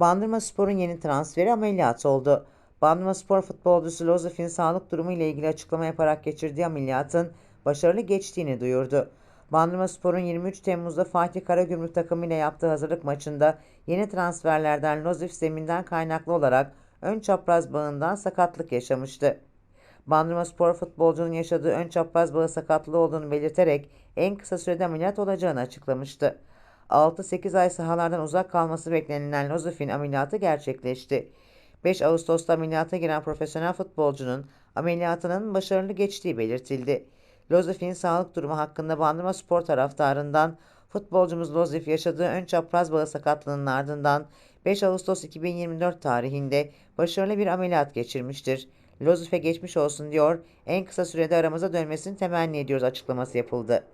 Bandırma Spor'un yeni transferi ameliyat oldu. Bandırma Spor futbolcusu Lozef'in sağlık durumu ile ilgili açıklama yaparak geçirdiği ameliyatın başarılı geçtiğini duyurdu. Bandırma Spor'un 23 Temmuz'da Fatih Karagümrük takımı ile yaptığı hazırlık maçında yeni transferlerden Lozef zeminden kaynaklı olarak ön çapraz bağından sakatlık yaşamıştı. Bandırma Spor futbolcunun yaşadığı ön çapraz bağı sakatlığı olduğunu belirterek en kısa sürede ameliyat olacağını açıklamıştı. 6-8 ay sahalardan uzak kalması beklenilen Lozef'in ameliyatı gerçekleşti. 5 Ağustos'ta ameliyata giren profesyonel futbolcunun ameliyatının başarılı geçtiği belirtildi. Lozef'in sağlık durumu hakkında Bandırma Spor taraftarından futbolcumuz Lozef yaşadığı ön çapraz bağı sakatlığının ardından 5 Ağustos 2024 tarihinde başarılı bir ameliyat geçirmiştir. Lozef'e geçmiş olsun diyor, en kısa sürede aramıza dönmesini temenni ediyoruz açıklaması yapıldı.